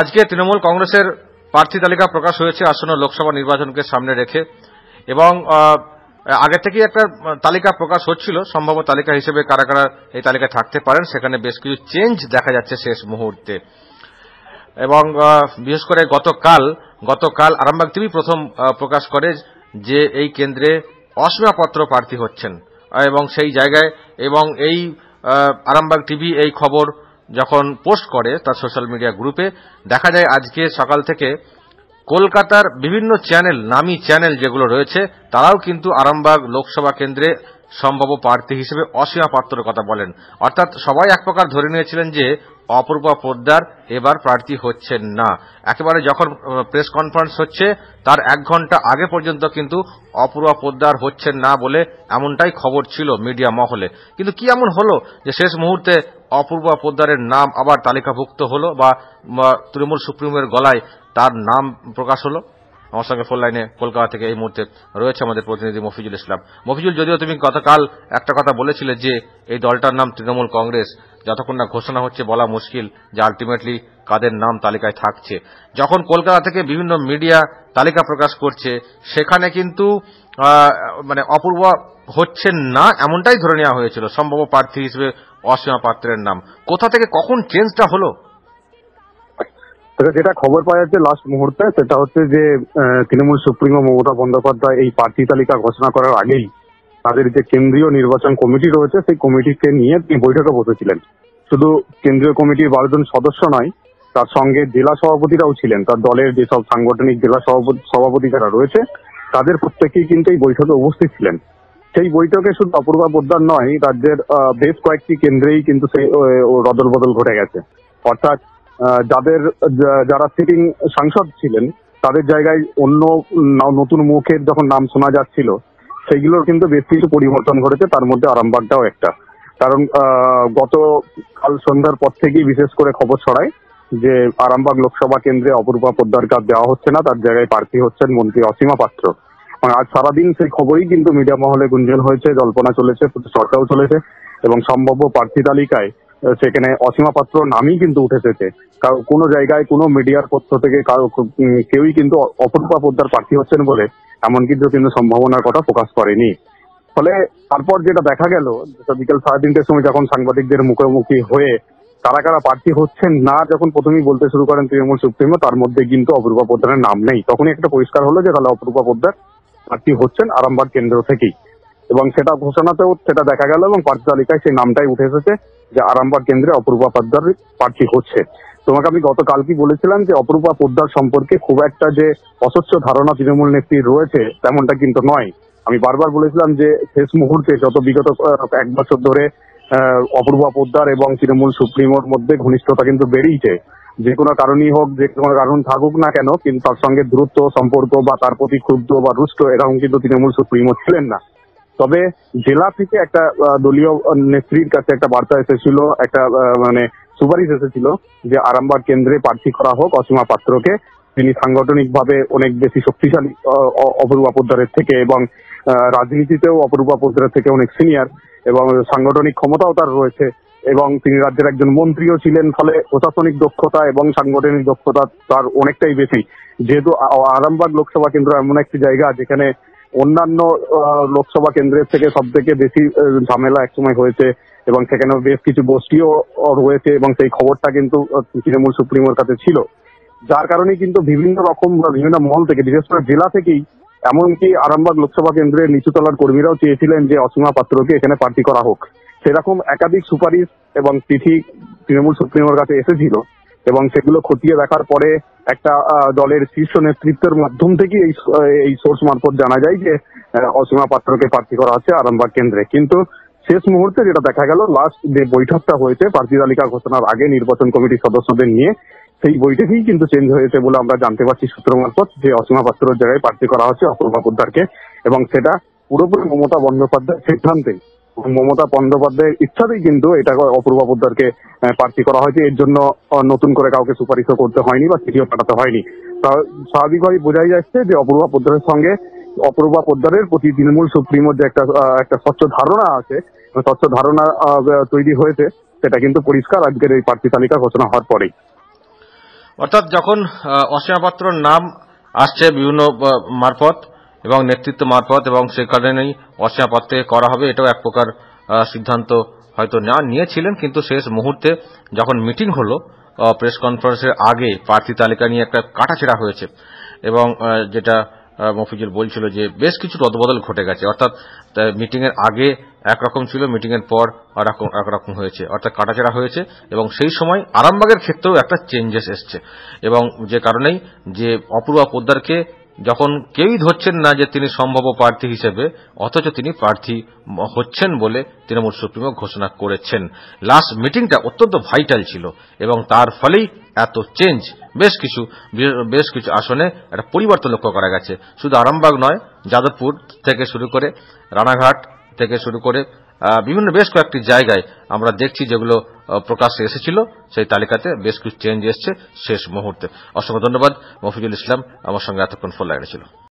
আজকে তৃণমূল কংগ্রেসের প্রার্থী তালিকা প্রকাশ হয়েছে আসন্ন লোকসভা নির্বাচনকে সামনে রেখে। এবং আগে থেকেই একটা তালিকা প্রকাশ হচ্ছিল, সম্ভাব্য তালিকা হিসেবে কারা কারা এই তালিকায় থাকতে পারেন, সেখানে বেশ কিছু চেঞ্জ দেখা যাচ্ছে শেষ মুহূর্তে। এবং বিশেষ করে গতকাল গতকাল আরামবাগ টিভি প্রথম প্রকাশ করে যে এই কেন্দ্রে অসীমাপত্র প্রার্থী হচ্ছেন। এবং সেই জায়গায়, এবং এই আরামবাগ টিভি এই খবর যখন পোস্ট করে তার সোশ্যাল মিডিয়া গ্রুপে, দেখা যায় আজকে সকাল থেকে কলকাতার বিভিন্ন চ্যানেল, নামি চ্যানেল যেগুলো রয়েছে, তারাও কিন্তু আরামবাগ লোকসভা কেন্দ্রে সম্ভাব্য প্রার্থী হিসেবে অসীমা পাত্রর কথা বলেন। অর্থাৎ সবাই এক প্রকার ধরে নিয়েছিলেন যে, অপূর্বা পোদ্দার এবার প্রার্থী হচ্ছেন না। একেবারে যখন প্রেস কনফারেন্স হচ্ছে, তার এক ঘণ্টা আগে পর্যন্ত কিন্তু অপূর্বা পোদ্দার হচ্ছেন না বলে এমনটাই খবর ছিল মিডিয়া মহলে। কিন্তু কি এমন হলো যে, শেষ মুহূর্তে অপূর্বা পোদ্দারের নাম আবার তালিকাভুক্ত হলো বা তৃণমূল সুপ্রিমের গলায় তার নাম প্রকাশ হলো? আমার সঙ্গে ফোন লাইনে কলকাতা থেকে এই মুহূর্তে রয়েছে আমাদের প্রতিনিধি মফিজুল ইসলাম। মফিজুল, যদিও তুমি গতকাল একটা কথা বলেছিলে যে এই দলটার নাম তৃণমূল কংগ্রেস, যতক্ষণ না ঘোষণা হচ্ছে বলা মুশকিল যে আলটিমেটলি কাদের নাম তালিকায় থাকছে। যখন কলকাতা থেকে বিভিন্ন মিডিয়া তালিকা প্রকাশ করছে, সেখানে কিন্তু মানে অপূর্ব হচ্ছেন না, এমনটাই ধরে নেওয়া হয়েছিল। সম্ভাব্য প্রার্থী হিসেবে অসীমা পাত্রের নাম। কোথা থেকে কখন চেঞ্জটা হলো? তবে যেটা খবর পাওয়া যাচ্ছে লাস্ট মুহূর্তে, সেটা হচ্ছে যে তৃণমূল সুপ্রিমো মমতা বন্দ্যোপাধ্যায় এই প্রার্থী তালিকা ঘোষণা করার আগেই তাদের যে কেন্দ্রীয় নির্বাচন কমিটি রয়েছে, সেই কমিটিকে নিয়ে তিনি বৈঠকে বসেছিলেন। শুধু কেন্দ্রীয় কমিটির বারো জন সদস্য নয়, তার সঙ্গে জেলা সভাপতিরাও ছিলেন। তার দলের যেসব সাংগঠনিক জেলা সভাপতি যারা রয়েছে, তাদের প্রত্যেকেই কিন্তু এই বৈঠকে উপস্থিত ছিলেন। সেই বৈঠকে শুধু অপূর্বা পোদ্দার নয় রাজ্যের বেশ কয়েকটি কেন্দ্রেই কিন্তু সেই রদল বদল ঘটে গেছে। অর্থাৎ যাদের যারা সিটিং সাংসদ ছিলেন, তাদের জায়গায় অন্য নতুন মুখের যখন নাম শোনা যাচ্ছিল, সেইগুলোর কিন্তু বেশ কিছু পরিবর্তন ঘটেছে, তার মধ্যে আরামবাগটাও একটা। কারণ গত কাল সন্ধ্যার পর থেকেই বিশেষ করে খবর ছড়ায় যে আরামবাগ লোকসভা কেন্দ্রে অপরূপা পোদ্দার কাজ দেওয়া হচ্ছে না, তার জায়গায় প্রার্থী হচ্ছেন মন্ত্রী অসীমা পাত্র। মানে আজ সারাদিন সেই খবরই কিন্তু মিডিয়া মহলে গুঞ্জন হয়েছে, জল্পনা চলেছে চর্চাও চলেছে এবং সম্ভাব্য প্রার্থী তালিকায় সেখানে অসীমা পাত্র নামই কিন্তু উঠে এসেছে কোনো জায়গায় কোনো মিডিয়ার পক্ষ থেকে কারও কেউই কিন্তু অ- অপূর্বা পোদ্দার প্রার্থী হচ্ছেন বলে এমন কিন্তু কিন্তু সম্ভাবনার কথা প্রকাশ করেনি। ফলে তারপর যেটা দেখা গেল বিকেল সাড়ে তিনটের সময় যখন সাংবাদিকদের মুখোমুখি হয়ে কারা কারা প্রার্থী হচ্ছেন না যখন প্রথমেই বলতে শুরু করেন তৃণমূল সুপ্রিমো, তার মধ্যে কিন্তু অপূর্বা পোদ্দারের নাম নেই। তখনই একটা পরিষ্কার হলো যে তাহলে অপূর্বা পোদ্দার প্রার্থী হচ্ছেন আরামবাগ কেন্দ্র থেকেই। এবং সেটা ঘোষণাতেও সেটা দেখা গেল এবং প্রার্থী তালিকায় সেই নামটাই উঠে এসেছে। যে আরামবাগ কেন্দ্রে অপূর্বা পোদ্দার প্রার্থী হচ্ছে। তোমাকে আমি গতকালকে বলেছিলাম যে অপূর্বা পোদ্দার সম্পর্কে খুব একটা যে অস্বচ্ছ ধারণা তৃণমূল নেত্রীর রয়েছে তেমনটা কিন্তু নয়। আমি বারবার বলেছিলাম যে শেষ মুহূর্তে যত বিগত এক বছর ধরে আহ, অপূর্বা পোদ্দার এবং তৃণমূল সুপ্রিমোর মধ্যে ঘনিষ্ঠতা কিন্তু বেড়েইছে। যে কোনো কারণই হোক যে কোনো কারণ থাকুক না কেন কিন্তু তার সঙ্গে দূরত্ব সম্পর্ক বা তার প্রতি ক্ষুব্ধ বা রুষ্ট এরকম কিন্তু তৃণমূল সুপ্রিমো ছিলেন না। তবে জেলা থেকে একটা দলীয় নেত্রীর কাছে একটা বার্তা এসেছিল, একটা মানে সুপারিশ এসেছিল যে আরামবাগ কেন্দ্রে প্রার্থী করা হোক অসীমা পাত্রকে। তিনি সাংগঠনিক ভাবে অনেক বেশি শক্তিশালী অপরূপা পোদ্দারের থেকে এবং রাজনীতিতেও অপরূপা পোদ্দারের থেকে অনেক সিনিয়র এবং সাংগঠনিক ক্ষমতাও তার রয়েছে এবং তিনি রাজ্যের একজন মন্ত্রীও ছিলেন, ফলে প্রশাসনিক দক্ষতা এবং সাংগঠনিক দক্ষতা তার অনেকটাই বেশি। যেহেতু আরামবাগ লোকসভা কেন্দ্র এমন একটি জায়গা যেখানে অন্যান্য লোকসভা কেন্দ্রের থেকে সব থেকে বেশি ঝামেলা একসময় হয়েছে এবং সেখানে বেশ কিছু গোষ্ঠীও রয়েছে এবং সেই খবরটা কিন্তু তৃণমূল সুপ্রিমোর কাছে ছিল। যার কারণে কিন্তু বিভিন্ন রকম বিভিন্ন মহল থেকে, বিশেষ করে জেলা থেকেই, এমনকি আরামবাগ লোকসভা কেন্দ্রের নিচুতলার কর্মীরাও চেয়েছিলেন যে অসীমা পাত্রকে এখানে প্রার্থী করা হোক। সেরকম একাধিক সুপারিশ এবং চিঠি তৃণমূল সুপ্রিমোর কাছে এসেছিল। এবং সেগুলো খতিয়ে দেখার পরে একটা দলের শীর্ষ নেতৃত্বের মাধ্যম থেকে এই এই সোর্স মারফত জানা যায় যে অসীমা পাত্রকে প্রার্থী করা হচ্ছে আরামবাগ কেন্দ্রে। কিন্তু শেষ মুহূর্তে যেটা দেখা গেল লাস্ট যে বৈঠকটা হয়েছে, প্রার্থী তালিকা ঘোষণার আগে নির্বাচন কমিটির সদস্যদের নিয়ে, সেই বৈঠকেই কিন্তু চেঞ্জ হয়েছে বলে আমরা জানতে পারছি সূত্র মারফত যে অসীমা পাত্রের জায়গায় প্রার্থী করা হচ্ছে অপূর্বা পোদ্দারকে। এবং সেটা পুরোপুরি মমতা বন্দ্যোপাধ্যায়ের সিদ্ধান্তে এবং মমতা বন্দ্যোপাধ্যায়ের ইচ্ছাতেই কিন্তু এটা অপূর্বা পোদ্দারকে প্রার্থী করা হয়েছে। এর জন্য নতুন করে কাউকে সুপারিশও করতে হয়নি বা চিঠিও পাঠাতে হয়নি। স্বাভাবিকভাবেই বোঝাই যাচ্ছে যে অপূর্বা পোদ্দারের সঙ্গে অপূর্বা পোদ্দারের প্রতি তৃণমূল সুপ্রিমোর যে একটা একটা স্বচ্ছ ধারণা আছে স্বচ্ছ ধারণা তৈরি হয়েছে, সেটা কিন্তু পরিষ্কার আজকের এই প্রার্থী তালিকা ঘোষণা হওয়ার পরেই। অর্থাৎ যখন অসীমা পাত্রর নাম আসছে বিভিন্ন মারফত এবং নেতৃত্ব মারফত এবং সে কারণেই অসীমা পাত্রে করা হবে, এটাও এক প্রকার সিদ্ধান্ত হয়তো না নিয়েছিলেন, কিন্তু শেষ মুহূর্তে যখন মিটিং হলো প্রেস কনফারেন্সের আগে প্রার্থী তালিকা নিয়ে একটা কাটাছেড়া হয়েছে এবং যেটা মফিজুল বলছিল যে বেশ কিছু রদবদল ঘটে গেছে। অর্থাৎ মিটিং এর আগে একরকম ছিল মিটিং এর পর একরকম হয়েছে। অর্থাৎ কাটাছেড়া হয়েছে এবং সেই সময় আরামবাগের ক্ষেত্রেও একটা চেঞ্জেস এসছে এবং যে কারণেই যে অপূর্বা পোদ্দারকে যখন কেউই ধরছেন না যে তিনি সম্ভাব্য প্রার্থী হিসেবে, অথচ তিনি প্রার্থী হচ্ছেন বলে তৃণমূল সুপ্রিমো ঘোষণা করেছেন। লাস্ট মিটিংটা অত্যন্ত ভাইটাল ছিল এবং তার ফলেই এত চেঞ্জ। বেশ কিছু বেশ কিছু আসনে একটা পরিবর্তন লক্ষ্য করা গেছে। শুধু আরামবাগ নয়, যাদবপুর থেকে শুরু করে রানাঘাট থেকে শুরু করে বিভিন্ন বেশ কয়েকটি জায়গায় আমরা দেখছি যেগুলো প্রকাশ প্রকাশ্যে এসেছিল। সেই তালিকাতে বেশ কিছু চেঞ্জ এসছে শেষ মুহূর্তে। অসংখ্য ধন্যবাদ, মফিজুল ইসলাম। আমার সঙ্গে এতক্ষণ ফোন লাইনে ছিল।